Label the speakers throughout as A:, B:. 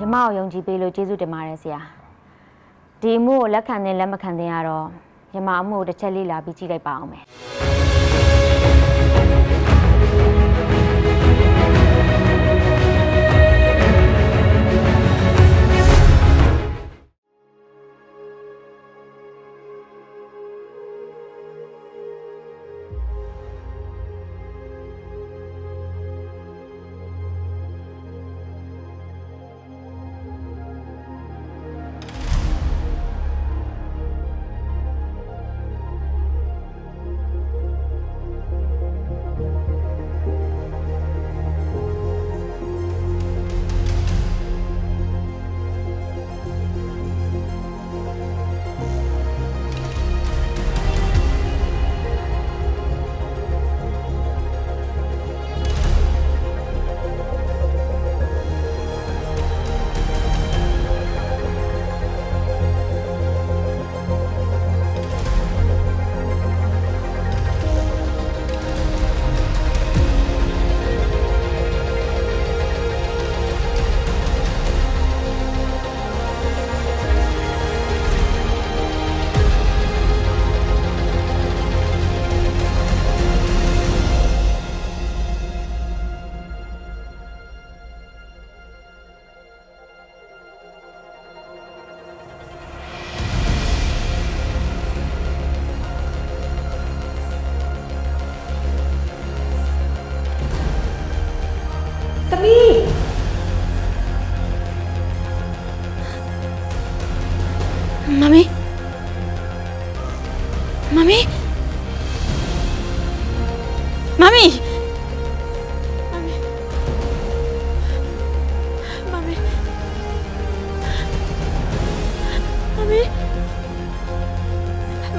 A: ယမကိုယုံကြည်ပေးလို့ကျေးဇူးတင်ပါတယ်ဆရာဒီအမှုကိုလက်ခံတဲ့လက်မခံတဲ့ကတော့ယမအမှုကိုတစ်ချက်လေးလာပြီးကြည့်လိုက်ပါအောင်မယ်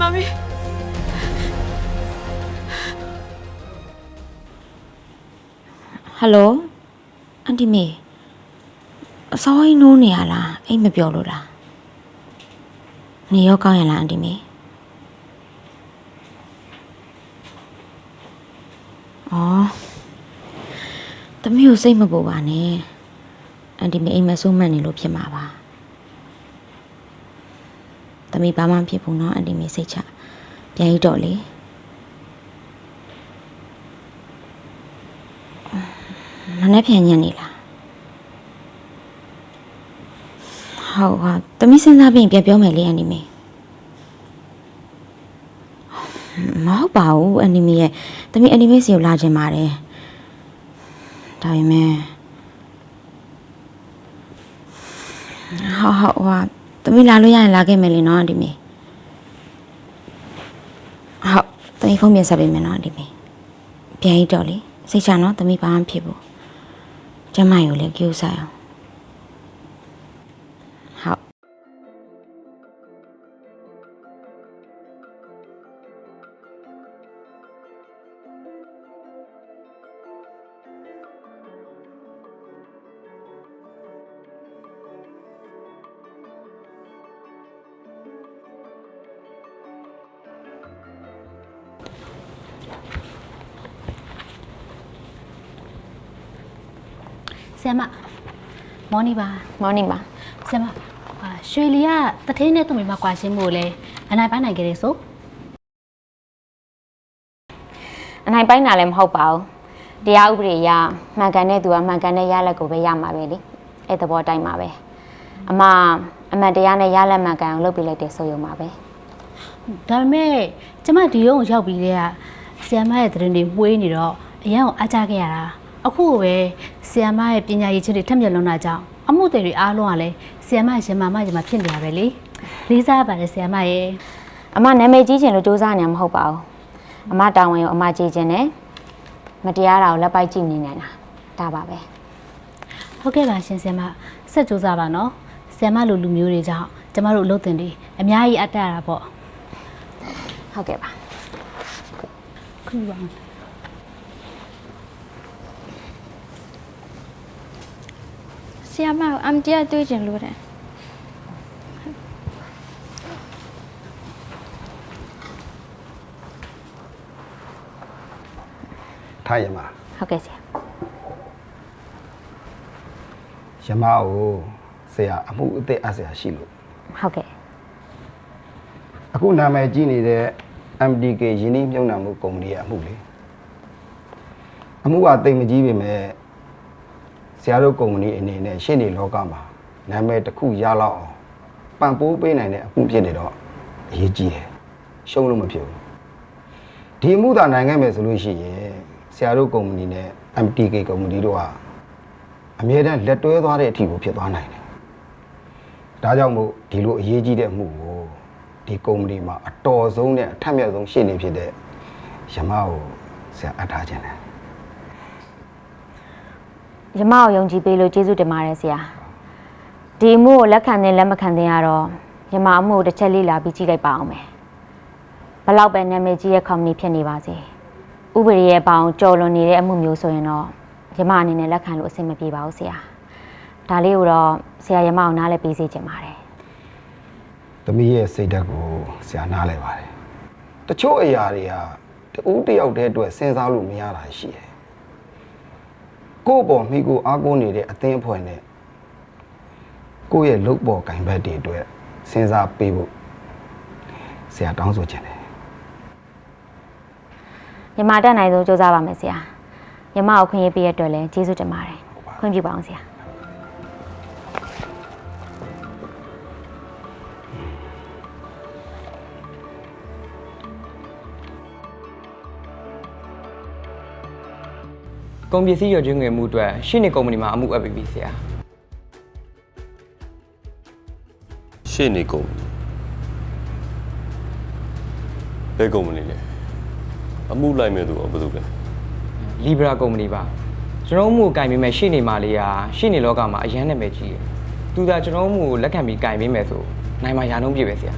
B: မမီ
A: ဟယ်လိုအန်တီမေအစောကြီးနိုးနေရလားအိတ်မပြောလို့လားနေရောကောင်းရလားအန်တီမေအော်တမီးကိုစိတ်မပူပါနဲ့အန်တီမေအိမ်မဆိုးမှတ်နေလို့ဖြစ်မှာပါ သမီးဘာမှဖြစ်ဘူးနော်အန်တီမေစိတ်ချပြန်ရတော့လေမနေ့ပြန်ညံ့နေလားဟုတ်ဟာသမီးစဉ်းစားပြီးပြန်ပြောမယ်လေအန်တီမေမဟုတ်ပါဘူးအန်တီမေရဲ့သမီးအန်တီမေစီကိုလာခြင်းပါတယ်ဒါပေမဲ့ဟုတ်ဟုတ်ဟာ တမီးလာလို့ရရင်လာခဲ့မယ်လေနော်အန်တီမေဟုတ်တမီးဖုန်းပြန်ဆက်ပေးမယ်နော်အန်တီမေပြန်ရတော့လေစိတ်ချနော်တမီးဘာမှမဖြစ်ဘူးကျမကိုလည်းကြိုးစားအောင်
C: ဆရာမမော်နီပါ
A: မော်နင်းပါ
C: ဆရာမဟာရွှေလီကတထင်းနဲ့သူ့မိမကွာရှင်းမှုကိုလဲအနိုင်ပိုင်းနိုင်ကြတယ်ဆို
A: အနိုင်ပိုင်းတာလည်းမဟုတ်ပါဘူးတရားဥပဒေအရမှန်ကန်တဲ့သူကမှန်ကန်တဲ့ရလက်ကိုပဲရမှာပဲလေအဲ့သဘောတိုင်းပါပဲအမအမှန်တရားနဲ့ရလက်မှန်ကန်အောင်လုပ်ပြလိုက်တယ်ဆိုရုံပါပဲ
C: ဒါပေမဲ့ကျမဒီရုံကိုရောက်ပြီးတဲ့က ဆရာမရဲ့သတင်းတွေမှုေးနေတော့အရန်ကိုအားကြခဲ့ရတာအခုပဲဆရာမရဲ့ပညာရည်ချက်တွေထက်မြက်လွန်းတာကြောင့်အမှုတွေတွေအားလုံးကလည်းဆရာမရဲ့ရှင်မမရှင်မဖြစ်နေရပဲလေလေးစားပါတယ်ဆရာမရဲ့
A: အမနာမည်ကြီးချင်လို့စူးစမ်းနေမှာမဟုတ်ပါဘူးအမတာဝန်ကိုအမကြည့်ချင်တယ်မတရားတာကိုလက်ပိုက်ကြည့်နေနေတာဒါပါပဲ
C: ဟုတ်ကဲ့ပါရှင်ဆရာမဆက်ကြိုးစားပါနော်ဆရာမလိုလူမျိုးတွေကြောင့်ကျမတို့အလုပ်တင်တွေအများကြီးအပ်တရတာပေါ့
A: ဟုတ်ကဲ့ပါ
C: ခုပါ
B: ဆရာမကိုအမ်တီကတွေးကျင်လို့တယ်
D: ထားရမ
A: ဟုတ်ကဲ့ဆရာ
D: ရမကိုဆရာအမှုအသက်အပ်ဆရာရှိလို့
A: ဟုတ်ကဲ့
D: အခုနာမည်ကြီးနေတဲ့ MDK ယင်းနှိမ့်မြုံနာမှုကုမ္ပဏီရဲ့အမှုလေအမှုကတိတ်မကြီးပေမဲ့ဆရာတို့ကုမ္ပဏီအနေနဲ့ရှင်းနေလောကမှာနာမည်တစ်ခုရလောက်အောင်ပံ့ပိုးပေးနိုင်တဲ့အမှုဖြစ်နေတော့အရေးကြီးတယ်ရှုံးလို့မဖြစ်ဘူးဒီအမှုသာနိုင်ခဲ့မယ်ဆိုလို့ရှိရင်ဆရာတို့ကုမ္ပဏီနဲ့ MTK ကုမ္ပဏီတို့ကအမြဲတမ်းလက်တွဲသွားတဲ့အထိကိုဖြစ်သွားနိုင်တယ်ဒါကြောင့်မို့ဒီလိုအရေးကြီးတဲ့အမှုကို ဒီကုမ္ပဏီမှာအတော်ဆုံးနဲ့အထက်မြတ်ဆုံးရှင်းနေဖြစ်တဲ့ယမကိုဆရာအပ်ထားခြင်းတယ်
A: ယမကိုယုံကြည်ပေးလို့ကျေးဇူးတင်ပါတယ်ဆရာဒီအမှုကိုလက်ခံတဲ့လက်မခံတဲ့ကတော့ယမအမှုကိုတစ်ချက်လေးလာပြီးကြည့်လိုက်ပါအောင်မယ်ဘလောက်ပဲနာမည်ကြီးရဲ့ company ဖြစ်နေပါစေဥပဒေရဲ့ပေါင်းကြော်လွန်နေတဲ့အမှုမျိုးဆိုရင်တော့ယမအနေနဲ့လက်ခံလို့အဆင်မပြေပါဘူးဆရာဒါလေးကိုတော့ဆရာယမကိုနားလည်းပေးစေချင်ပါတယ်
D: သမီးရဲ့စိတ်ဓာတ်ကိုဆရာနားလဲပါတယ်တချို့အရာတွေကတူးတယောက်တည်းအတွက်စဉ်းစားလို့မရတာရှိတယ်ကိုယ့်အပေါ်မိကိုအားကိုးနေတဲ့အသင်းအဖွဲ့နဲ့ကိုယ့်ရဲ့လုပ်ပေါ်ကင်ဘက်တွေအတွက်စဉ်းစားပေးဖို့ဆရာတောင်းဆိုချင်တယ်
A: ယမတက်နိုင်ဆုံးစူးစမ်းပါမယ်ဆရာယမကိုခွင့်ရပေးရတဲ့အတွက်လည်းကျေးဇူးတင်ပါတယ်ခွင့်ပြုပါအောင်ဆရာ
E: ကုန်ပစ္စည်းရော်ကျွေးငွေမှုအတွက်ရှင်းနေကုမ္ပဏီမှာအမှုအပ်ပြီးပြီဆရာ
F: ရှေ့နေကုမ္ပဏီဘယ်ကုမ္ပဏီလဲအမှုလိုက်မဲ့သူကဘယ်သူလဲ
E: လီဘရာကုမ္ပဏီပါကျွန်တော်တို့အမှုကိုကင်ပေးမဲ့ရှင်းနေမာလေးကရှင်းနေလောကမှာအရန်နာမည်ကြီးတယ်သူသာကျွန်တော်တို့အမှုကိုလက်ခံပြီးကင်ပေးမယ်ဆိုနိုင်မှာရာနှုန်းပြည့်ပဲဆရာ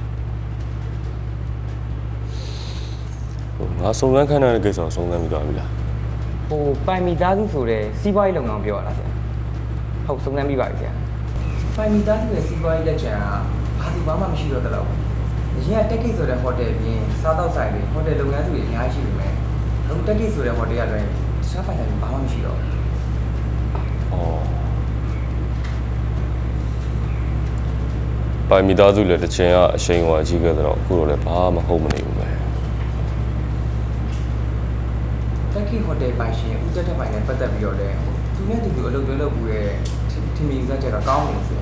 F: ဟိုငါစုံစမ်းခန့်ထားတဲ့ကိစ္စကိုစုံစမ်းပြီးသွားပြီလား
E: ဟိုပိုင်မီသားစုဆိုတဲ့စီးပွားရေးလုပ်ငန်းပြောရတာဆရာဟုတ်စုံစမ်းပြီးပါပြီဆရာပိုင်မီသားစုရဲ့စီးပွားရေးလက်ကျန်ကဘာစီဘာမှမရှိတော့တဲ့လောက်အရင်ကတက်ကိတ်ဆိုတဲ့ဟိုတယ်ပြင်စားတော့ဆိုင်တွေဟိုတယ်လုပ်ငန်းစုတွေအများကြီးရှိပေမဲ့အခုတက်ကိတ်ဆိုတဲ့ဟိုတယ်ကလည်းရှားပိုင်တယ်ဘာမှမရှိတော့ဘူး
F: ဩပိုင်မိသားစုလည်းတစ်ချိန်ကအရှိန်အဝါကြီးခဲ့တော့အခုတော့လည်းဘာမှမဟုတ်မနေဘူးပဲ
E: တက်ခိဟိုတယ်ပိုင်ရှင်ဦးတက်တက်ပိုင်နဲ့ပတ်သက်ပြီးတော့လည်းသူနဲ့တူတူအလုပ်တွဲလုပ်ဘူးရဲ့ထင်မြင်စကြတော့ကောင်းနေစီ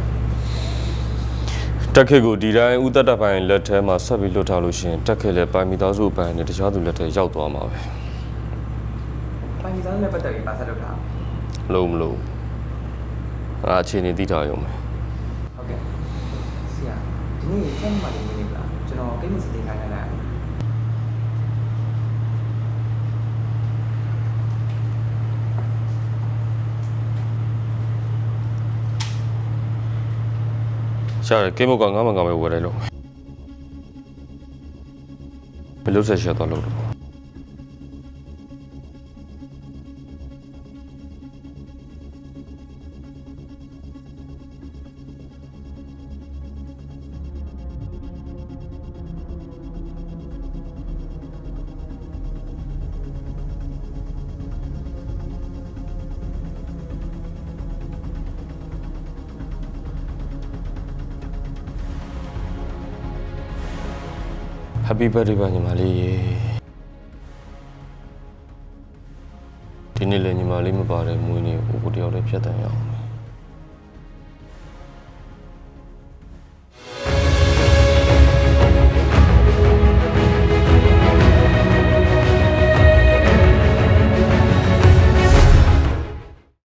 F: တက်ခေတ်ကိုဒီတိုင်းဥသက်တပိုင်းလက်ထဲမှာဆက်ပြီးလွတ်ထားလို့ရှိရင်တက်ခေတ်လည်းပိုင်မိသားစုအပိုင်းနဲ့တခြားသူလက်ထဲရောက်သွားမှာပဲ
E: ပိုင်မီသားနဲ့ပတ်သက်ပြီးပါဆက်လုပ်တာ
F: လုံးမလို့ငါအခြေအနေသိထားရုံပဲ
E: ဟုတ်ကဲ့ဆရာဒီနေ့ဆက်မှလည်းနေနေလားကျွန်တော်ကိမစတင်ခိုင်းလိုက်
F: ရှားတယ်ကိမုတ်ကငါမှငါပဲဝယ်တယ်လို့မလို့ဆက်ရှာတော့လို့တော့ Happy birthday ပါညီမလေးရေဒီနေ့လည်းညီမလေးမပါတဲ့မွေးနေ့ကိုကိုတယောက်တည်းဖြတ်တန်းရအောင်